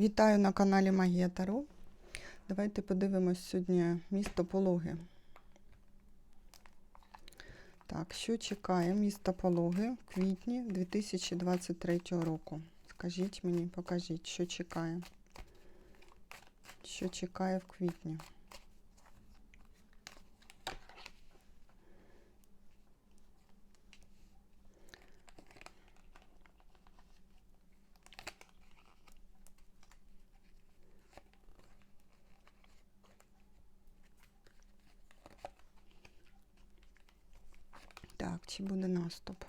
Вітаю на каналі Магія Таро. Давайте подивимось сьогодні місто Пологи. Так, що чекає місто Пологи в квітні 2023 року? Скажіть мені, покажіть, що чекає. Що чекає в квітні? Так, чи буде наступ?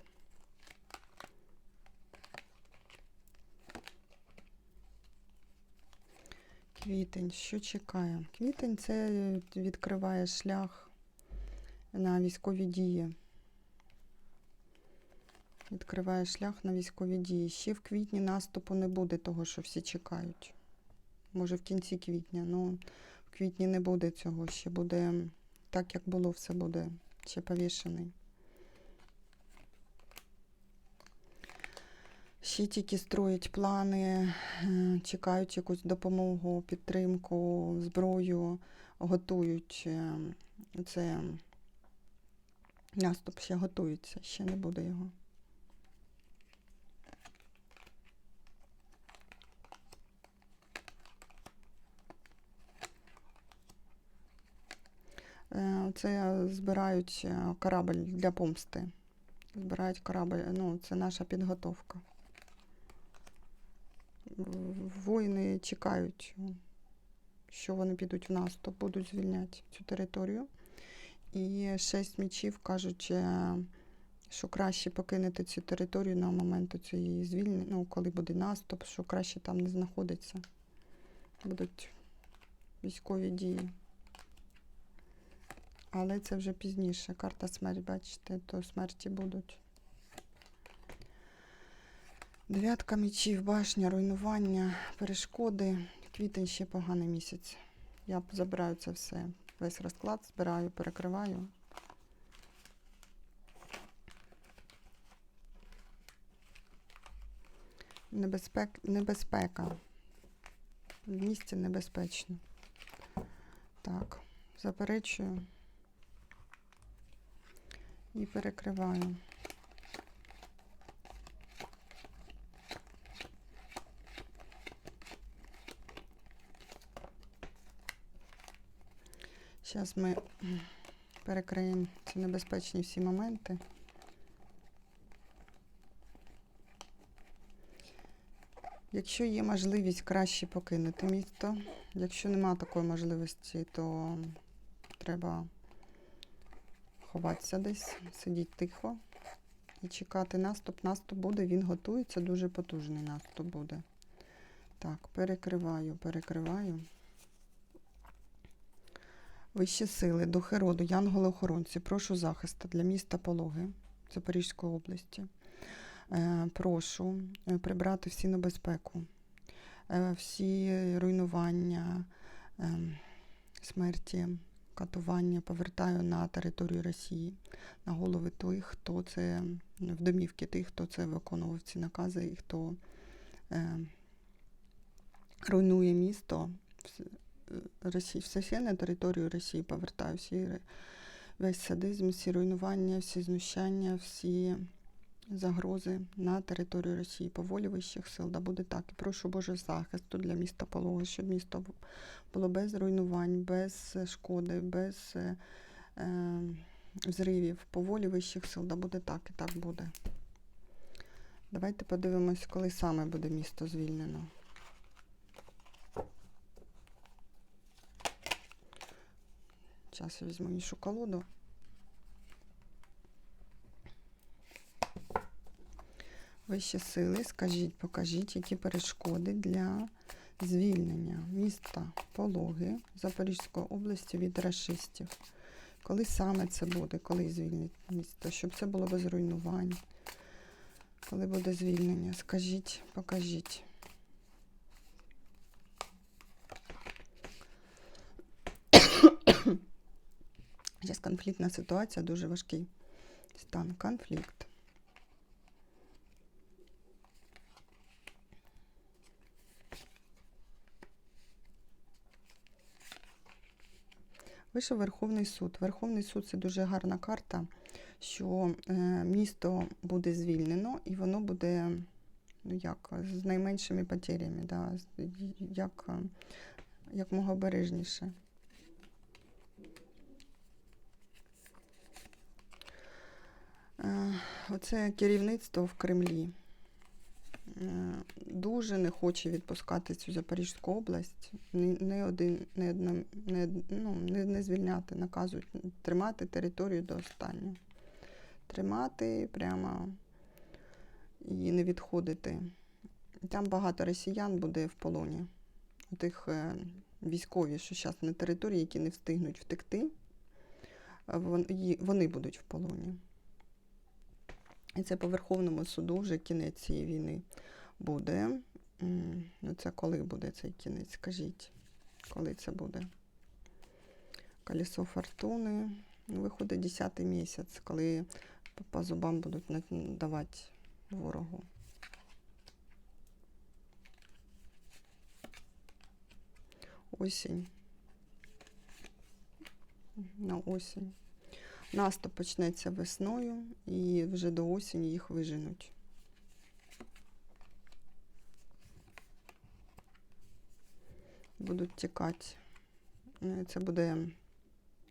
Квітень, що чекає? Квітень це відкриває шлях на військові дії. Відкриває шлях на військові дії. Ще в квітні наступу не буде того, що всі чекають. Може в кінці квітня, але в квітні не буде цього. Ще буде так, як було, все буде ще повішений. Ще тільки строять плани, е, чекають якусь допомогу, підтримку, зброю, готують е, це наступ ще готується, ще не буде його. Е, Це збирають корабль для помсти. Збирають корабль, ну, це наша підготовка. Воїни чекають, що вони підуть в наступ, будуть звільняти цю територію. І шість мічів кажуть, е, що краще покинути цю територію на момент цієї звільнення, ну, коли буде наступ, що краще там не знаходиться. Будуть військові дії. Але це вже пізніше. Карта смерть, бачите, то смерті будуть. Дев'ятка мечів, башня, руйнування, перешкоди. Квітень ще поганий місяць. Я забираю це все. Весь розклад збираю, перекриваю. Небезпек... Небезпека. В місті небезпечно. Так, заперечую і перекриваю. Зараз ми перекриємо ці небезпечні всі моменти. Якщо є можливість краще покинути місто, якщо нема такої можливості, то треба ховатися десь, сидіти тихо і чекати наступ. Наступ буде, він готується, дуже потужний наступ буде. Так, перекриваю, перекриваю. Вищі сили, духи роду, янголи-охоронці, прошу захисту для міста Пологи Запорізької області. Е, прошу е, прибрати всі небезпеку, е, всі руйнування, смерті, катування повертаю на територію Росії, на голови тих, хто це в домівки тих, хто це виконував ці накази і хто руйнує місто. Росії, все на територію Росії повертаю всі весь садизм, всі руйнування, всі знущання, всі загрози на територію Росії по волі вищих сил. Да буде так. І прошу Боже захисту для міста Пологи, щоб місто було без руйнувань, без шкоди, без е, е, взривів. По волі вищих сил. Да буде так і так буде. Давайте подивимось, коли саме буде місто звільнено. Зараз я візьму іншу колоду. Вищі сили, скажіть, покажіть, які перешкоди для звільнення міста Пологи Запорізької області від расистів. Коли саме це буде, коли звільнять місто, щоб це було без руйнувань. Коли буде звільнення, скажіть, покажіть. якась конфліктна ситуація, дуже важкий стан, конфлікт. Вийшов Верховний суд. Верховний суд це дуже гарна карта, що е, місто буде звільнено і воно буде ну як, з найменшими потерями, да, як як мога обережніше. Оце керівництво в Кремлі е, дуже не хоче відпускати цю Запорізьку область, не один, не, одна, не, ну, не, не звільняти, наказують тримати територію до останнього. Тримати прямо і не відходити. Там багато росіян буде в полоні. Тих е, військові, що зараз на території, які не встигнуть втекти, вони будуть в полоні. І це по Верховному суду вже кінець цієї війни буде. Ну, це коли буде цей кінець? Скажіть, коли це буде? Колесо фортуни. Ну, виходить 10 місяць, коли по зубам будуть давати ворогу. Осінь. На осінь. Наступ почнеться весною і вже до осені їх виженуть. Будуть тікати. Е, Це буде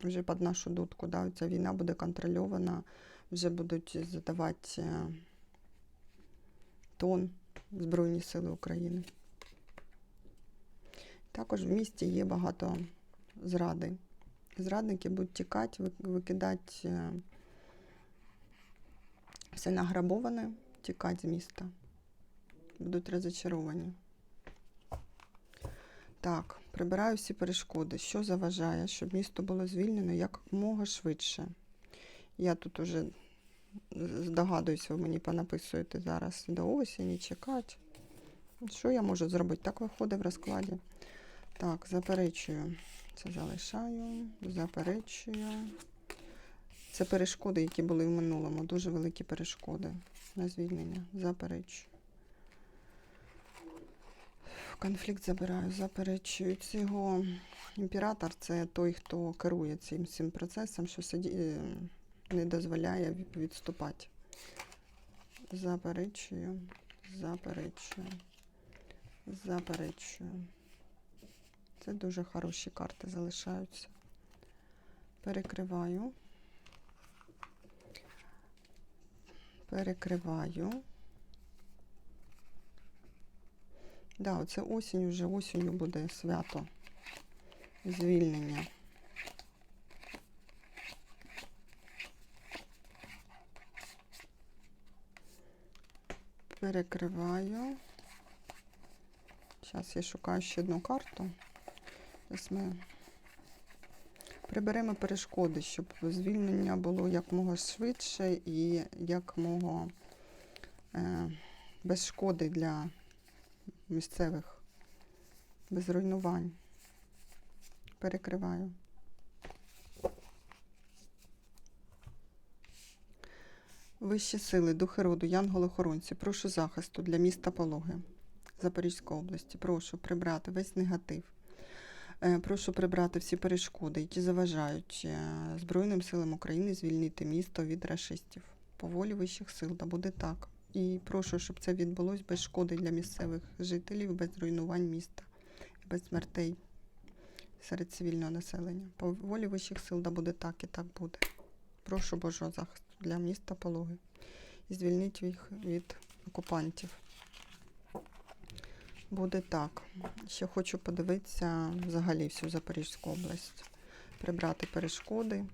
вже під нашу дудку. Да? Ця війна буде контрольована, вже будуть задавати е, тон Збройні Сили України. Також в місті є багато зради. Зрадники будуть тікати, викидати е, все награбоване, тікати з міста. Будуть розочаровані. Так, прибираю всі перешкоди. Що заважає, щоб місто було звільнено якомога швидше. Я тут уже здогадуюся, ви мені понаписуєте зараз до осені чекати. Що я можу зробити? Так виходить в розкладі. Так, заперечую. Це залишаю, заперечую. Це перешкоди, які були в минулому. Дуже великі перешкоди на звільнення. Заперечую. Конфлікт забираю, заперечую. Цього імператор це той, хто керує цим, цим процесом, що сиді, е, не дозволяє відступати. Заперечую, заперечую, заперечую. Це дуже хороші карти залишаються. Перекриваю. Перекриваю. Да, оце осінь, вже осінню буде свято. Звільнення. Перекриваю. Зараз я шукаю ще одну карту. Зараз ми приберемо перешкоди, щоб звільнення було якмога швидше і якмога е, без шкоди для місцевих, без руйнувань. Перекриваю. Вищі сили, духи роду, янголи-охоронці, прошу захисту для міста Пологи Запорізької області. Прошу прибрати весь негатив. Е, Прошу прибрати всі перешкоди, які заважають е, Збройним силам України звільнити місто від рашистів. По волі вищих сил, да буде так. І прошу, щоб це відбулось без шкоди для місцевих жителів, без руйнувань міста, без смертей серед цивільного населення. По волі вищих сил, да буде так і так буде. Прошу Божого захисту для міста Пологи. І звільніть їх від окупантів. Буде так. Ще хочу подивитися взагалі всю Запорізьку область. Прибрати перешкоди,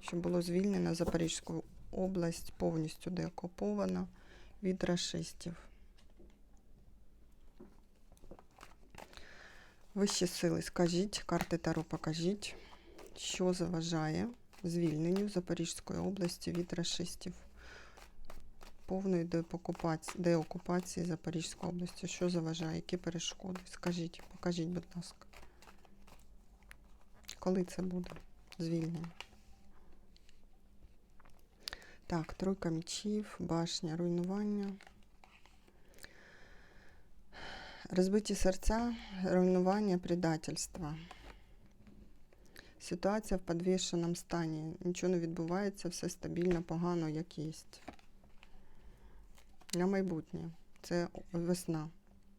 щоб було звільнено Запорізьку область повністю деокупована від рашистів. Вищі сили, скажіть, карти Таро покажіть, що заважає звільненню Запорізької області від рашистів. Повної деокупації, Запорізької області. Що заважає? Які перешкоди? Скажіть, покажіть, будь ласка. Коли це буде? Звільнення. Так, тройка мечів, башня, руйнування. Розбиті серця, руйнування, предательство. Ситуація в підвішеному стані. Нічого не відбувається, все стабільно, погано, як є. На майбутнє. Це весна.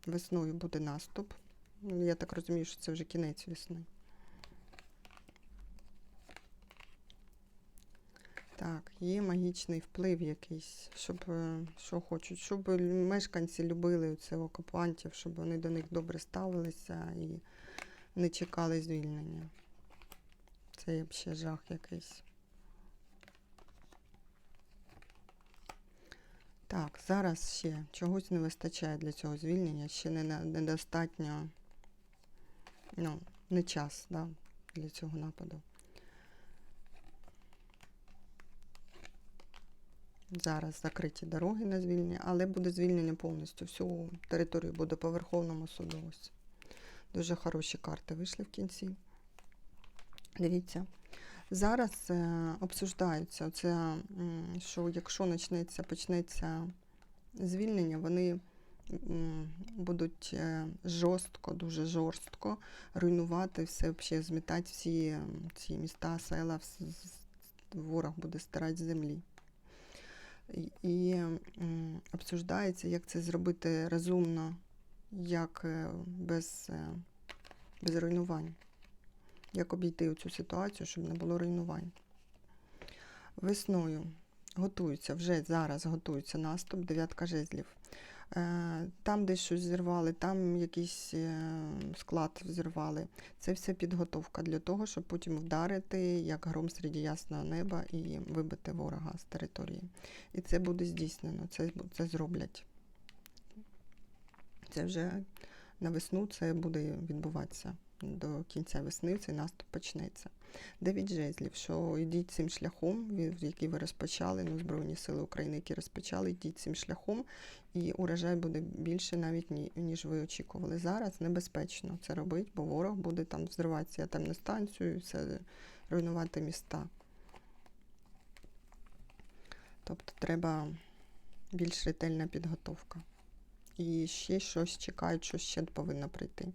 Весною буде наступ. Я так розумію, що це вже кінець весни. Так, є магічний вплив якийсь, щоб е, що хочуть, щоб мешканці любили цих окупантів, щоб вони до них добре ставилися і не чекали звільнення. Це взагалі жах якийсь. Так, зараз ще чогось не вистачає для цього звільнення, ще не недостатньо, ну, не час да, для цього нападу. Зараз закриті дороги на звільнення, але буде звільнення повністю. Всю територію буде по Верховному суду. Ось. Дуже хороші карти вийшли в кінці. Дивіться. Зараз е, обсуждається це, що якщо почнеться, почнеться звільнення, вони будуть е, жорстко, дуже жорстко руйнувати все, взагалі змітати всі ці міста, села, ворог буде стирати з землі. І, обсуждається, як це зробити розумно, як е, без, без руйнувань. Як обійти цю ситуацію, щоб не було руйнувань. Весною готується, вже зараз готується наступ, дев'ятка жезлів. Е, Там десь щось зірвали, там якийсь е, склад зірвали. Це все підготовка для того, щоб потім вдарити, як гром серед ясного неба, і вибити ворога з території. І це буде здійснено, це, це зроблять. Це вже на весну це буде відбуватися. До кінця весни цей наступ почнеться. Дев'ять жезлів, що йдіть цим шляхом, який ви розпочали, ну, Збройні Сили України, які розпочали, йдіть цим шляхом, і урожай буде більше навіть ніж ви очікували. Зараз небезпечно це робити, бо ворог буде там взриватися атомну станцію, і все руйнувати міста. Тобто треба більш ретельна підготовка. І ще щось чекають, що ще повинно прийти.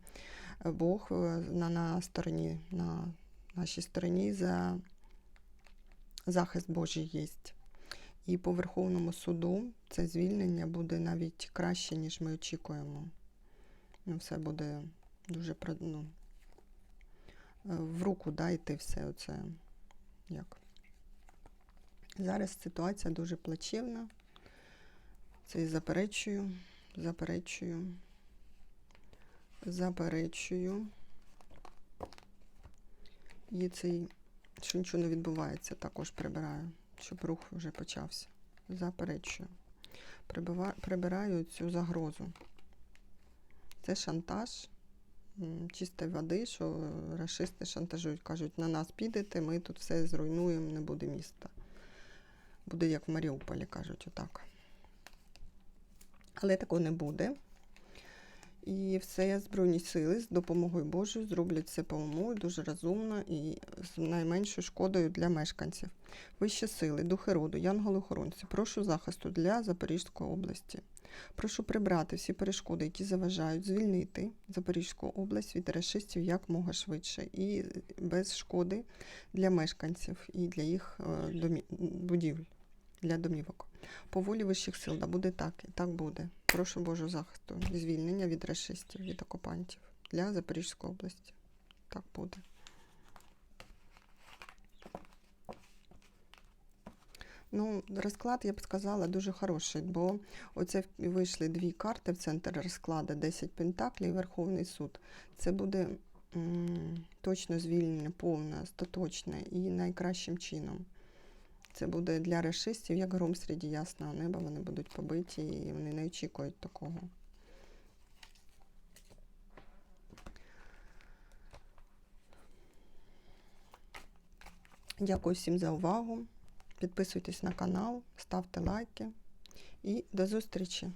Бог е, на, на стороні, на нашій стороні за захист Божий є. І по Верховному суду це звільнення буде навіть краще, ніж ми очікуємо. Ну, все буде дуже ну, е, в руку да, йти все оце. Як. Зараз ситуація дуже плачевна. Це і заперечую, заперечую, заперечую. І цей, що нічого не відбувається, також прибираю, щоб рух вже почався. Заперечую. Прибираю цю загрозу. Це шантаж чистої води, що расисти шантажують, кажуть, на нас підете, ми тут все зруйнуємо, не буде міста. Буде як в Маріуполі, кажуть, отак. Але такого не буде. І все Збройні сили з допомогою Божою зроблять це по уму, дуже розумно і з найменшою шкодою для мешканців. Вищі сили, духи роду, янголи-охоронці, прошу захисту для Запорізької області. Прошу прибрати всі перешкоди, які заважають звільнити Запорізьку область від расистів як мога швидше і без шкоди для мешканців і для їх е, будівель, для домівок. По волі вищих сил, да буде так, і так буде. Прошу Божого захисту, звільнення від расистів, від окупантів для Запорізької області. Так буде. Ну, розклад, я б сказала, дуже хороший, бо оце вийшли дві карти в центр розкладу, 10 пентаклів і Верховний суд. Це буде м, точно звільнення, повне, остаточне і найкращим чином. Це буде для решистів, як гром серед ясного неба, вони будуть побиті і вони не очікують такого. Дякую всім за увагу. Підписуйтесь на канал, ставте лайки і до зустрічі!